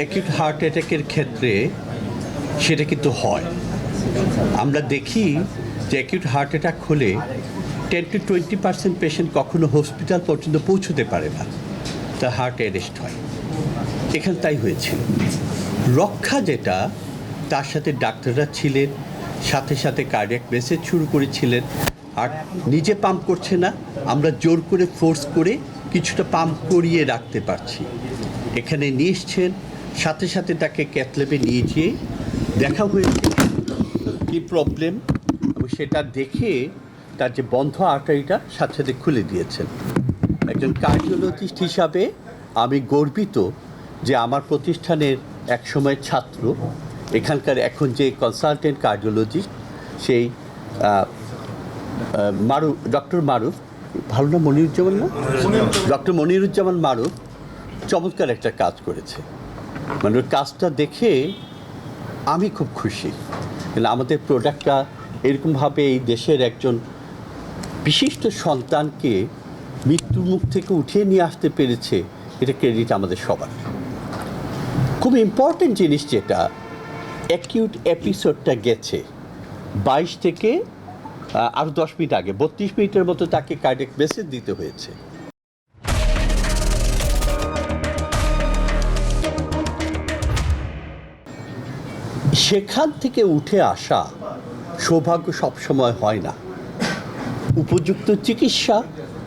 Acute heart অ্যাটাকের ক্ষেত্রে সেটা কিন্তু হয়। আমরা দেখি যে অ্যাকিউট হার্ট অ্যাটাক হলে ten to twenty percent patient কখনো হসপিটাল পর্যন্ত পৌঁছতে পারে না। তার হার্ট অ্যারেস্ট হয়। এখানে তাই হয়েছিল রক্ষা যেটা, তার সাথে ডাক্তাররা ছিলেন, সাথে সাথে কার্ডিয়াক মেসেজ শুরু করেছিলেন। আর নিজে পাম্প করছে না, আমরা জোর করে ফোর্স করে কিছুটা পাম্প করিয়ে রাখতে পারছি। এখানে নিয়ে এসছেন সাথে সাথে তাকে ক্যাথলেবে নিয়ে গিয়ে দেখা হয়েছে কী প্রবলেম এবং সেটা দেখে তার যে বন্ধ আর্টারিটা সাথে সাথে খুলে দিয়েছেন। একজন কার্ডিওলজিস্ট হিসাবে আমি গর্বিত যে আমার প্রতিষ্ঠানের এক সময়ের ছাত্র এখানকার এখন যে কনসালটেন্ট কার্ডিওলজিস্ট সেই মারুফ ডক্টর মারুফ ভালো না মনিরুজ্জামান না? ডক্টর মনিরুজ্জামান মারুফ চমৎকার একটা কাজ করেছে। মানে ওর কাজটা দেখে আমি খুব খুশি। কিন্তু আমাদের প্রোডাক্টটা এরকমভাবে এই দেশের একজন বিশিষ্ট সন্তানকে মৃত্যুর মুখ থেকে উঠিয়ে নিয়ে আসতে পেরেছে, এটা ক্রেডিট আমাদের সবার। খুব ইম্পর্টেন্ট জিনিস যেটা অ্যাকিউট এপিসোডটা গেছে। বাইশ থেকে আরও দশ মিনিট আগে, বত্রিশ মিনিটের মতো তাকে কার্ডিয়াক মেসেজ দিতে হয়েছে। সেখান থেকে উঠে আসা সৌভাগ্য সবসময় হয় না। উপযুক্ত চিকিৎসা,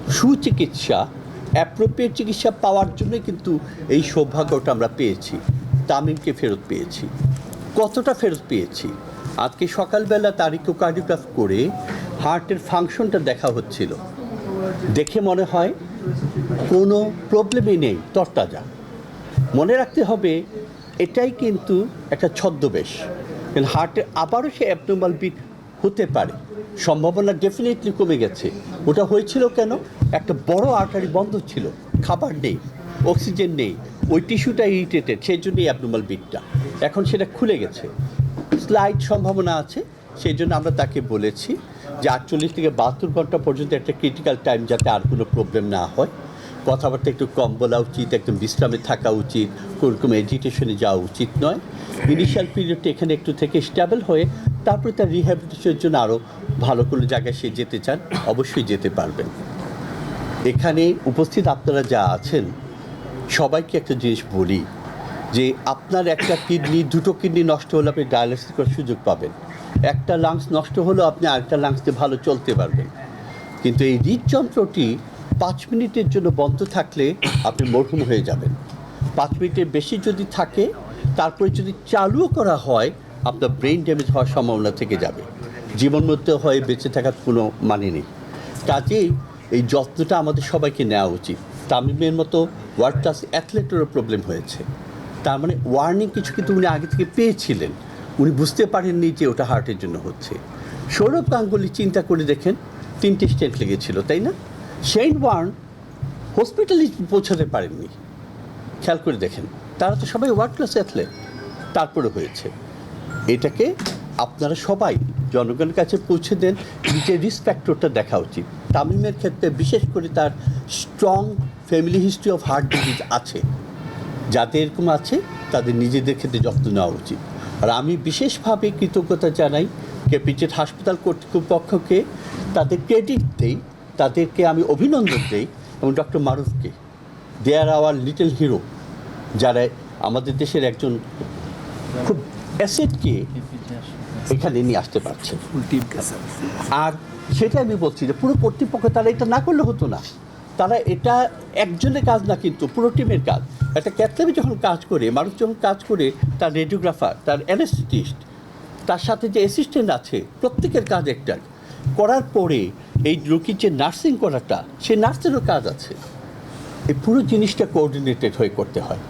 সুচিকিৎসা অ্যাপ্রোপ্রিয়েট চিকিৎসা পাওয়ার জন্য কিন্তু এই সৌভাগ্যটা আমরা পেয়েছি, তামিমকে ফেরত পেয়েছি। কতটা ফেরত পেয়েছি? আজকে সকালবেলা তার ইকোকার্ডিওগ্রাফ করে হার্টের ফাংশনটা দেখা হচ্ছিল। দেখে মনে হয় কোনো প্রবলেমই নেই, তরতাজা। মনে রাখতে হবে এটাই কিন্তু একটা ছদ্মবেশ। হার্টে আবারও সে অ্যাবনর্মাল বিট হতে পারে। সম্ভাবনা ডেফিনেটলি কমে গেছে। ওটা হয়েছিল কেন? একটা বড় আর্টারি বন্ধ ছিল। খাবার নেই অক্সিজেন নেই, ওই টিস্যুটা ইরিটেটেড সেই জন্যই অ্যাবনর্মাল বিটটা এখন সেটা খুলে গেছে। স্লাইড সম্ভাবনা আছে, সেই জন্য আমরা তাকে বলেছি যে আটচল্লিশ থেকে বাহাত্তর ঘণ্টা পর্যন্ত একটা ক্রিটিক্যাল টাইম যাতে আর কোনো প্রবলেম না হয়। কথাবার্তা একটু কম বলা উচিত, একদম বিশ্রামে থাকা উচিত, কোনোরকম এজিটেশনে যাওয়া উচিত নয়। ইনিশিয়াল পিরিয়ডটা এখানে একটু থেকে স্টেবল হয়ে, তারপরে তার রিহ্যাবিলিটেশনের জন্য আরও ভালো কোনো জায়গায় সে যেতে চান, অবশ্যই যেতে পারবেন। এখানে উপস্থিত আপনারা যা আছেন, সবাইকে একটা জিনিস বলি, যে আপনার একটা কিডনি দুটো কিডনি নষ্ট হলে আপনি ডায়ালিসিস করার সুযোগ পাবেন। একটা লাংস নষ্ট হলেও আপনি আরেকটা লাংস দিয়ে ভালো চলতে পারবেন। কিন্তু এই হৃদযন্ত্রটি পাঁচ মিনিটের জন্য বন্ধ থাকলে আপনি মরহুম হয়ে যাবেন। পাঁচ মিনিটের বেশি যদি থাকে, তারপরে যদি চালুও করা হয়, আপনার ব্রেন ড্যামেজ হওয়ার সম্ভাবনা থেকে যাবে। জীবন মধ্যে হয়ে, বেঁচে থাকার কোনো মানে নেই। কাজেই এই যত্নটা আমাদের সবাইকে নেওয়া উচিত। তামিমের মতো ওয়ার্ল্ড ক্লাস অ্যাথলেটেরও প্রবলেম হয়েছে। তার মানে ওয়ার্নিং কিছু কিন্তু উনি আগে থেকে পেয়েছিলেন। উনি বুঝতে পারেননি যে ওটা হার্টের জন্য হচ্ছে। সৌরভ গাঙ্গুলি চিন্তা করে দেখেন, তিনটে স্টেন্ট লেগেছিল, তাই না? সেইন বার্ন হসপিটালে পৌঁছাতে পারেননি। খেয়াল করে দেখেন, তারা তো সবাই ওয়ার্ল্ড ক্লাস অ্যাথলেট তারপরে হয়েছে, এটাকে আপনারা সবাই জনগণের কাছে পৌঁছে দেন, নিজের রিস্ক ফ্যাক্টরটা দেখা উচিত। তামিমের ক্ষেত্রে বিশেষ করে তার strong family history of heart disease আছে। যাদের এরকম আছে, তাদের নিজেদের ক্ষেত্রে যত্ন নেওয়া উচিত। আর আমি বিশেষভাবে কৃতজ্ঞতা জানাই ক্যাপিটেট হাসপাতাল কর্তৃপক্ষকে, তাদের ক্রেডিট দেই তাদেরকে আমি অভিনন্দন দিই এবং doctor মারুফকে। They are our little hero যারা আমাদের দেশের একজন খুব অ্যাসেটকে এখানে নিয়ে আসতে পারছে আর সেটা আমি বলছি যে পুরো কর্তৃপক্ষ তারা এটা না করলে হতো না। তারা এটা একজনের কাজ না কিন্তু পুরো টিমের কাজ। একটা ক্যাথলেবে যখন কাজ করে মানুষ যখন কাজ করে তার রেডিওগ্রাফার তার অ্যানেস্থেটিস্ট তার সাথে যে অ্যাসিস্ট্যান্ট আছে প্রত্যেকের কাজ একটা করার পরে এই রোগীর যে নার্সিং করাটা সেই নার্সেরও কাজ আছে। এই পুরো জিনিসটা কোঅর্ডিনেটেড হয়ে করতে হয়।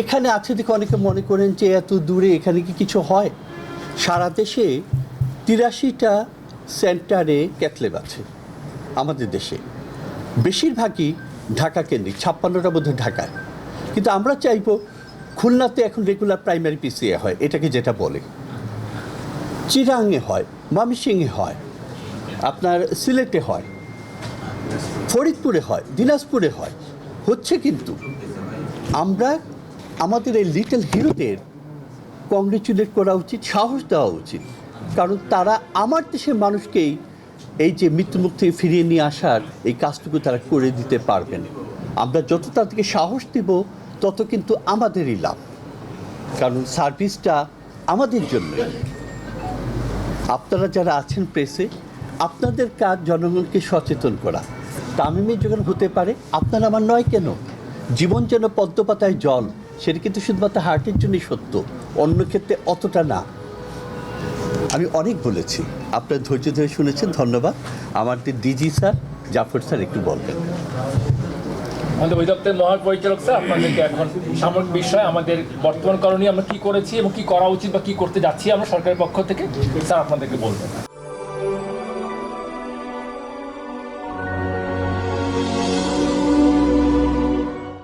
এখানে আছে দেখে অনেকে মনে করেন যে এত দূরে এখানে কি কিছু হয়? সারা দেশে তিরাশিটা সেন্টারে ক্যাথলেব আছে, আমাদের দেশে। বেশিরভাগই ঢাকা কেন্দ্রিক, ছাপ্পান্নটা বোধহয় ঢাকায়। কিন্তু আমরা চাইব খুলনাতে এখন রেগুলার প্রাইমারি পিসিএ হয়, এটাকে যেটা বলে। চিরাঙে হয় মামিসিংয়ে হয় আপনার সিলেটে হয়, ফরিদপুরে হয়, দিনাজপুরে হয়, হচ্ছে কিন্তু আমরা আমাদের এই লিটল হিরোদের কংগ্রেচুলেট করা উচিত, সাহস দেওয়া উচিত। কারণ তারা আমার দেশের মানুষকেই এই যে মৃত্যুমুখ থেকে ফিরিয়ে নিয়ে আসার এই কাজটুকু তারা করে দিতে পারবেন। আমরা যত তাদেরকে সাহস দিব, তত কিন্তু আমাদেরই লাভ। কারণ সার্ভিসটা আমাদের জন্য আপনারা যারা আছেন প্রেসে আপনাদের কাজ জনগণকে সচেতন করা। তামিমে যখন হতে পারে, আপনার আমার নয় কেন? জীবন যেন পদ্মপাতায় জল, সেটা কিন্তু শুধুমাত্র হার্টের জন্যই সত্য, অন্য ক্ষেত্রে অতটা না। আমি অনেক বলেছি, আপনার ধৈর্য ধরে শুনেছেন, ধন্যবাদ। আমাদের ডিজি স্যার, জাফর স্যার, একটু বলবেন। আমাদের অধিদপ্তরের মহাপরিচালক স্যার, আপনাদেরকে এখন সামরিক বিষয়ে আমাদের বর্তমান করণীয় আমরা কি করেছি এবং কি করা উচিত বা কি করতে যাচ্ছি আমরা সরকারের পক্ষ থেকে, স্যার আপনাদেরকে বলবেন।